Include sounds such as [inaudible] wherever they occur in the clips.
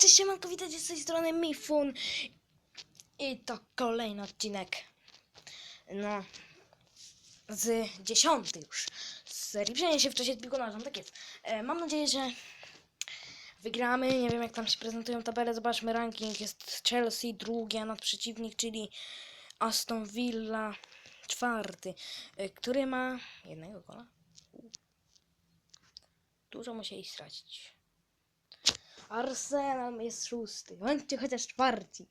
Cześć siemanko, witajcie z tej strony Mifun. I to kolejny odcinek. No Z dziesiąty już. Z serii się w czasie nożną, tak jest. E, Mam nadzieję, że Wygramy, nie wiem jak tam się prezentują tabele. Zobaczmy ranking, jest Chelsea drugi A nadprzeciwnik, czyli Aston Villa czwarty. E, Który ma jednego gola. Dużo musieli stracić Arsenal jest szósty. Bądźcie chociaż czwarci.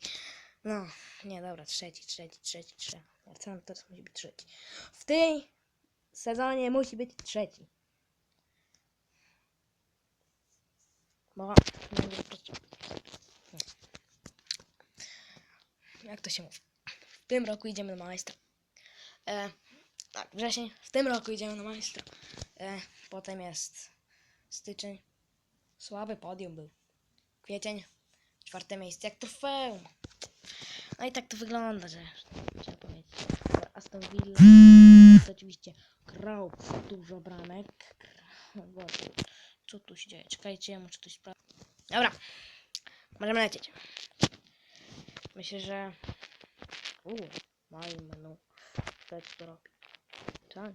No, nie, dobra, trzeci, trzeci, trzeci, trzeci. Arsenal teraz musi być trzeci. W tej sezonie musi być trzeci. Bo. Nie. Jak to się mówi? W tym roku idziemy na majstra. E, tak, wrzesień. W tym roku idziemy na majstra. E, potem jest styczeń. Słaby podium był. Kwiecień, czwarte miejsce, jak trofeum. No i tak to wygląda, że trzeba powiedzieć. Aston Villa, to oczywiście grał dużo bramek. Co tu się dzieje? Czekajcie, ja muszę coś sprawdzić. Dobra, możemy lecieć. Myślę, że... Uuu, mają menu. Tak to robi. Tak?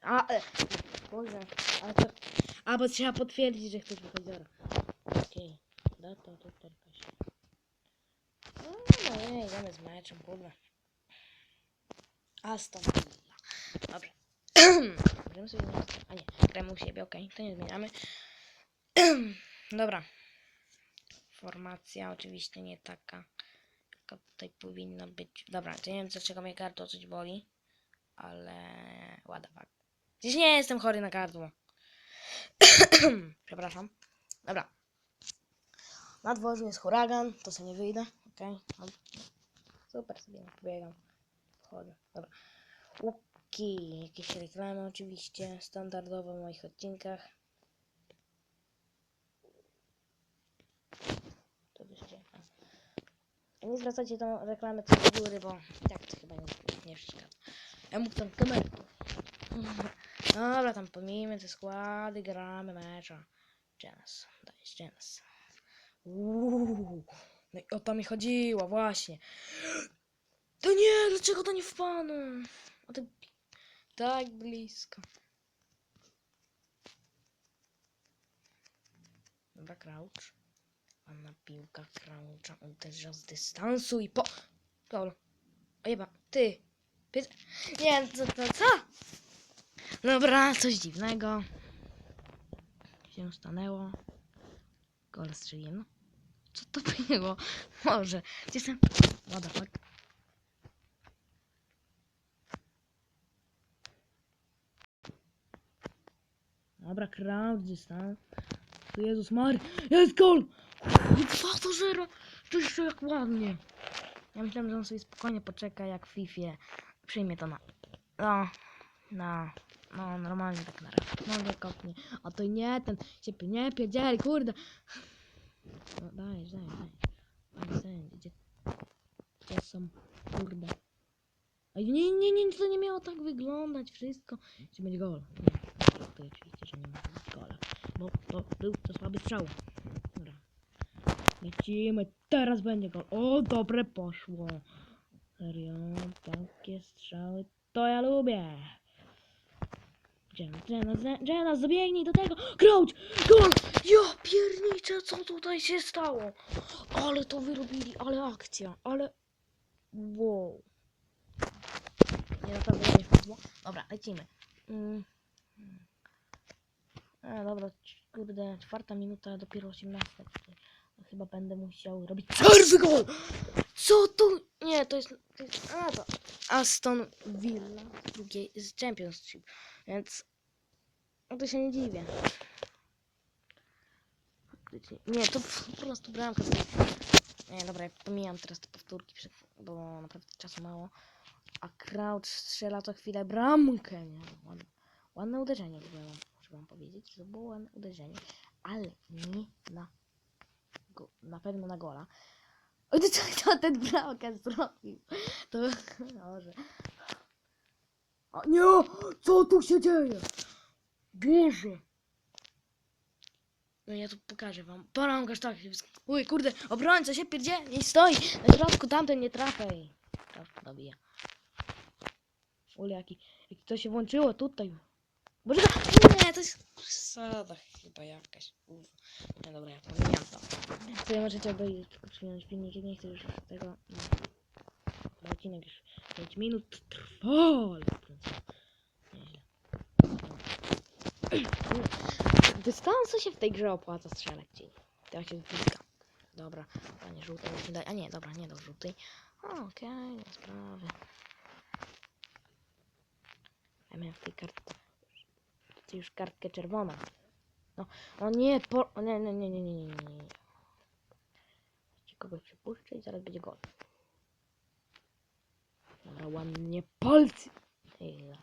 A, e, Boże, ale to... A, trzeba potwierdzić, że ktoś wychodzi. Okej, data to tylko się. No, no nie, idziemy z meczem, kurwa. Aston. Dobrze. [clears throat] Możemy sobie zmienić. A nie, gramy u siebie, okej, to nie zmieniamy. [clears throat] Dobra. Formacja oczywiście nie taka, jaka tutaj powinna być. Dobra, to nie wiem dlaczego mnie gardło coś boli, ale ładować. Dziś nie jestem chory na gardło. [clears throat] Przepraszam. Dobra. Na dworzu jest huragan, to sobie nie wyjdę. Okej. No. Super sobie pobiegam. Wchodzę. Dobra. Łuki. Jakieś reklamy oczywiście. Standardowo w moich odcinkach. To a. Nie zwracajcie tą reklamę co do góry, bo tak to chyba nie, nie przeszkadza. Ja mógł tam kamerę. Dobra, tam pomijmy te składy, gramy mecza. Jens, dajesz Jens. Uuu, no i o to mi chodziło, właśnie. To nie, dlaczego to nie wpadło? O to tak blisko. Dobra, crouch. Ładna piłka croucha uderza z dystansu i po... Gol. Ojeba, ty. Py... Nie, co, to co? Dobra, coś dziwnego. Się stanęło. Gol strzeliłem. No. Co to było? Może. Gdzie jestem? What the fuck? Dobra, crowd gdzie stan? Tu Jezus Mary. Jest gol! 2 do 0! To jeszcze jak ładnie. Ja myślałem, że on sobie spokojnie poczeka jak w FIFA. Przyjmie to na... No, na... No, normalnie tak na. Nogę kopnie. A to nie, ten się nie pierdzieli, kurde. No, dajesz, dajesz, dajesz. Sędzi, gdzie... Gdzie są, kurde. Ej, nie, nie, nie, to nie miało tak wyglądać wszystko. Czy będzie gol? Nie, to oczywiście, że nie być gola. Bo to był to słaby strzał. Dobra. Lecimy, teraz będzie gol. O, dobre poszło. Serio, takie strzały, to ja lubię. Jenna, Jenna, Jenna, zabiegnij do tego! Crouch! Gol! Ja pierniczę, co tutaj się stało? Ale to wyrobili, ale akcja, ale... Wow. Nie, naprawdę nie wpadło. Dobra, lecimy. Mm. A, dobra, kurde, czwarta minuta, dopiero 18. Chyba będę musiał robić przerwy gol! Co tu? Nie, to jest... To jest a, to Aston Villa z drugiej, z Championship, więc... No to się nie dziwię. Nie, to po prostu bramka. Nie, dobra, ja pomijam teraz te powtórki, bo naprawdę czasu mało. A Crouch strzela co chwilę bramkę, nie? Ładne, ładne uderzenie, muszę wam powiedzieć, że to było ładne uderzenie, ale nie na, go, na pewno na gola. Oj, to [laughs] co ten bramkę zrobił? To [laughs] może. O nie! Co tu się dzieje? Boże! No ja tu pokażę wam. Porągasz tak. Uj, kurde, obrońca się pierdzie, nie stoi. Na środku tamten nie trafaj. Troszkę dobija. Ule, jaki, jaki to się włączyło tutaj. Boże, nie, to jest przesada chyba jakaś. Kurwa. No dobra, ja pomijam to. Sobie możecie obejrzeć, tylko przyjąć filmik, nie chcę już tego. No. Bo Odcinek już 5 minut trwa, ale. Dystansu się w tej grze opłaca strzelać ci. Tak się bliska. Dobra, panie żółtej już nie daj. A nie, dobra, nie do żółtej. Okej, nie sprawy. Ja miałem w tej kartce. Już kartkę czerwoną. No, o nie, po... O nie, nie, nie, nie, nie, nie, nie. nie. Kogoś przypuszczę i zaraz będzie gol. Dobra, ładnie palcy. Ej, la.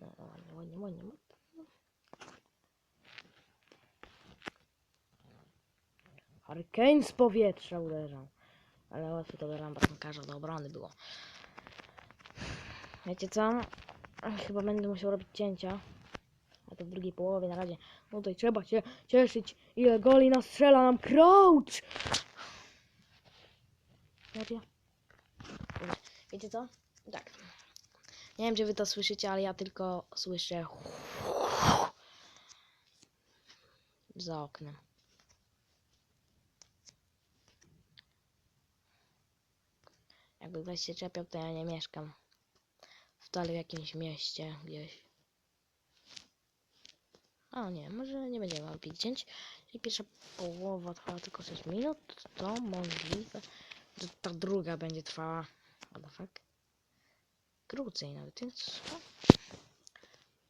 No, no, ładnie, ładnie, ładnie. ładnie. Z powietrza uderzał. Ale łatwo to do bramkarza do obrony było. Wiecie co? Chyba będę musiał robić cięcia. A to w drugiej połowie na razie. No tutaj trzeba się cieszyć. Ile goli nastrzela nam Crouch! Kurde. Wiecie co? Tak. Nie wiem, czy wy to słyszycie, ale ja tylko słyszę za oknem. Jakby ktoś się czepiał, to ja nie mieszkam wcale w jakimś mieście gdzieś. O nie, może nie będziemy robić cięć. I pierwsza połowa trwała tylko 6 minut, to możliwe, że ta druga będzie trwała. What the fuck? Krócej nawet, więc.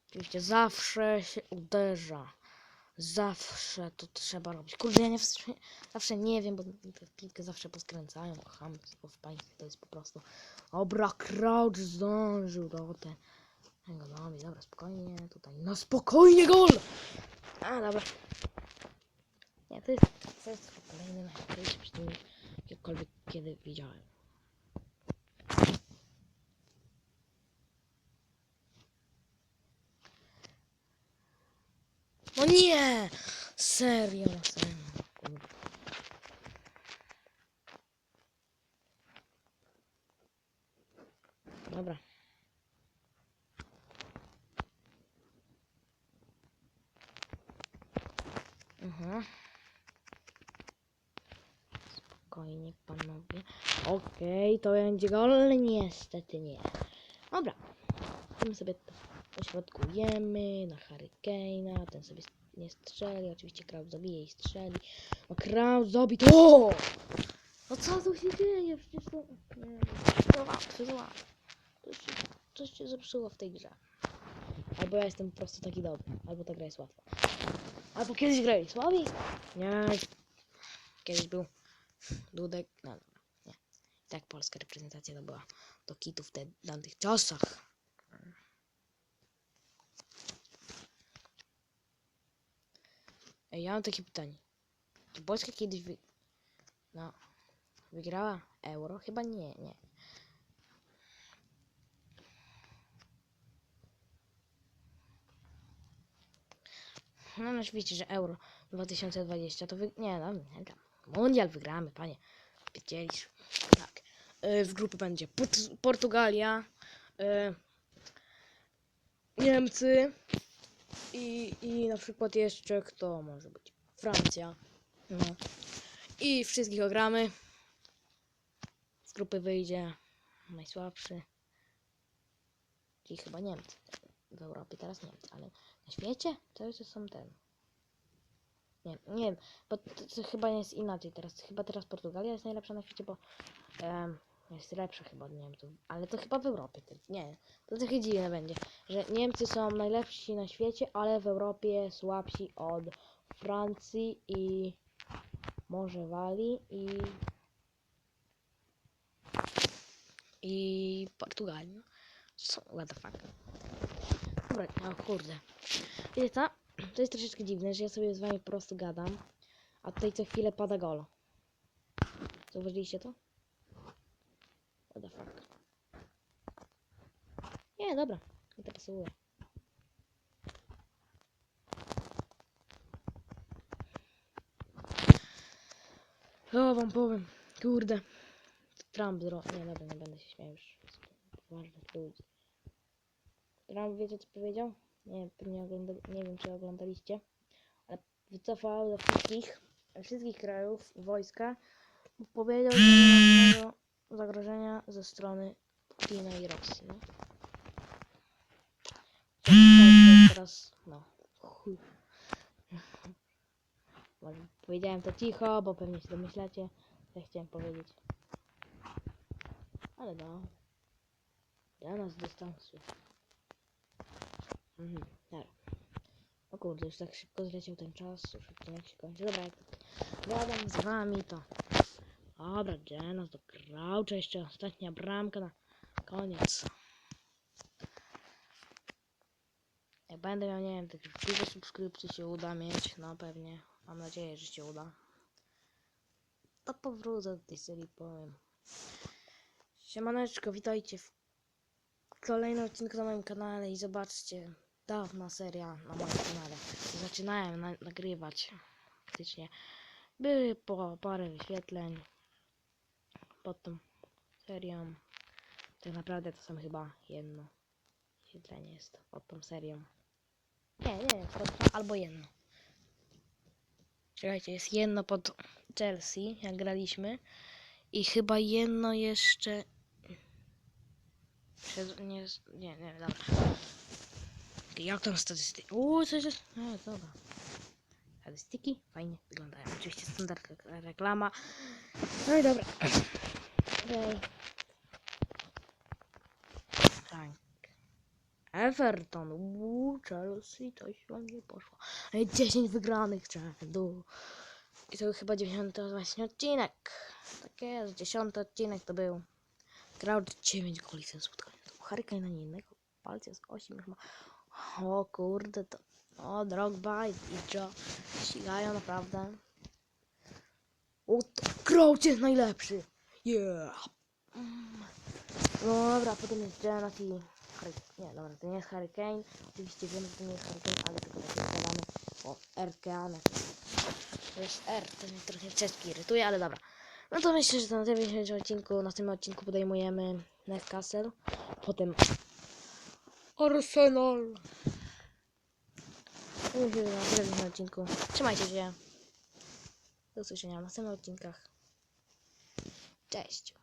Oczywiście zawsze się uderza. Zawsze to trzeba robić. Kurde, ja nie zawsze, nie wiem, bo piłkę zawsze poskręcają. Chamstwo w państwie to jest po prostu. Dobra, Crouch zdążył do te. Tego dobra, dobra, spokojnie, tutaj. No spokojnie gol! A, dobra. Nie, to jest, to jest kolejny najlepszy przeciwnik, jakkolwiek kiedy widziałem. Nie! Serio, serio. Dobra. Mhm. Spokojnie, panowie. Okej, to będzie gol, niestety nie. Dobra. My sobie to ośrodkujemy na Hurricane'a. Ten sobie nie strzeli. Oczywiście Kraut zabije i strzeli. No Kraut zabi to! No co tu się dzieje? Przecież to... Nie, łatwe. Coś coś się zepsuło w tej grze. Albo ja jestem po prostu taki dobry. Albo ta gra jest łatwa. Albo kiedyś grali słabi? Nie. Kiedyś był Dudek. No dobra, nie. Tak polska reprezentacja to była do kitów w tamtych czasach. Ej, ja mam takie pytanie. Czy Polska kiedyś wy... No, wygrała euro? Chyba nie, nie. No, no wiecie, że euro 2020 to wy... Nie, no, nie. Mundial wygramy, panie. Wiedzieliś. Tak. Y, w grupie będzie Port- Portugalia, y, Niemcy i, i na przykład jeszcze kto może być? Francja. No. I wszystkich ogramy. Z grupy wyjdzie najsłabszy. Czyli chyba Niemcy. W Europie teraz Niemcy, ale na świecie to już są ten. Nie, nie wiem, bo to, to chyba jest inaczej teraz. Chyba teraz Portugalia jest najlepsza na świecie, bo em, jest lepsza chyba od Niemców. Ale to chyba w Europie. Nie, to trochę dziwne będzie, że Niemcy są najlepsi na świecie, ale w Europie słabsi od Francji i może Walii i i Portugalii. Co? What the fuck? Dobra, o kurde. Wiecie co? To jest troszeczkę dziwne, że ja sobie z wami po prostu gadam, a tutaj co chwilę pada gol. Zauważyliście to? Nie, dobra. Nie to pasuje. O, wam powiem. Kurde. Trump zrobił. Nie, dobra, nie będę się śmiał już. Poważnych ludzi. Trump wiecie co powiedział? Nie, nie, nie wiem czy oglądaliście. Ale wycofał do wszystkich, wszystkich krajów wojska. Powiedział, że nie ma żadnego zagrożenia ze strony Chin i Rosji. No. Teraz, no, chuj. Powiedziałem to cicho, bo pewnie się domyślacie, co chciałem powiedzieć. Ale no. Ja nas dystansu. Mhm, dobra. O kurde, już tak szybko zleciał ten czas, już odcinek się kończy. Dobra, jak gadam z wami, to... Dobra, Jenos do Croucha, jeszcze ostatnia bramka na koniec. Jak będę miał, nie wiem, tych dużo subskrypcji się uda mieć, no pewnie. Mam nadzieję, że się uda. To powrócę do tej serii, powiem. Siemaneczko, witajcie w kolejnym odcinku na moim kanale i zobaczcie, dawna seria na moim kanale. Zaczynałem na nagrywać, faktycznie. Były po parę wyświetleń pod tą serią. Tak naprawdę to są chyba jedno wyświetlenie jest pod tą serią. Nie, nie, pod, albo jedno. Czekajcie, jest jedno pod Chelsea, jak graliśmy. I chyba jedno jeszcze. Przed, nie, nie, nie, dobra. Jak tam statystyki? Uuu, coś jest. No, dobra. Statystyki fajnie wyglądają. Oczywiście standard re- reklama. No i dobra. Frank. Everton. Uuu, Chelsea, coś wam nie poszło. Ej, 10 wygranych rzędu. I to był chyba 10 właśnie odcinek. Tak jest, 10 odcinek to był. Grał 9 goli w tym spotkaniu. To był Hurricane, a nie innego. Z 8 już ma. O kurde, to... O, Drogba i, i Joe ścigają naprawdę. O, Crouch jest najlepszy. Yeah. Mm. No dobra, potem jest i... Nie, dobra, to nie jest Hurricane. Oczywiście wiem, że to nie jest Hurricane, ale tylko tak gadamy o RKANet. To jest R, to mnie trochę czeski irytuje, ale dobra. No to myślę, że to na tym odcinku, na tym odcinku podejmujemy Newcastle. Potem Arsenal. Myślę, że na dzisiejszym odcinku. Trzymajcie się. Do usłyszenia w następnych odcinkach. Cześć.